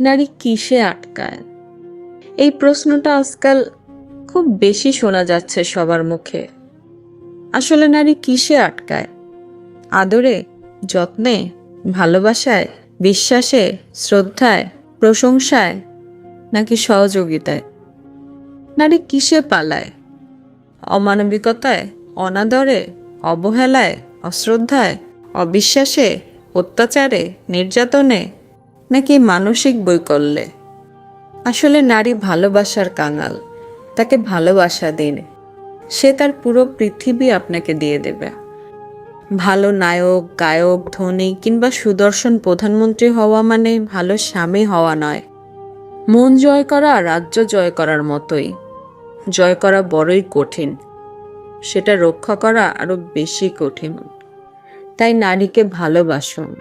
নারী কিসে আটকায়? এই প্রশ্নটা আজকাল খুব বেশি শোনা যাচ্ছে সবার মুখে। আসলে নারী কিসে আটকায়? আদরে, যত্নে, ভালোবাসায়, বিশ্বাসে, শ্রদ্ধায়, প্রশংসায়, নাকি সহযোগিতায়? নারী কিসে পালায়? অমানবিকতায়, অনাদরে, অবহেলায়, অশ্রদ্ধায়, অবিশ্বাসে, অত্যাচারে, নির্যাতনে নাকি মানসিক বৈকল্যে? আসলে নারী ভালোবাসার কাঙাল, তাকে ভালোবাসা দিন। সে তার পুরো পৃথিবী আপনাকে দিয়ে দেবে। ভালো নায়ক, গায়ক, ধনী কিংবা সুদর্শন প্রধানমন্ত্রী হওয়া মানে ভালো স্বামী হওয়া নয়। মন জয় করা রাজ্য জয় করার মতোই। জয় করা বড়ই কঠিন। সেটা রক্ষা করা আরও বেশি কঠিন। তাই নারীকে ভালোবাসুন।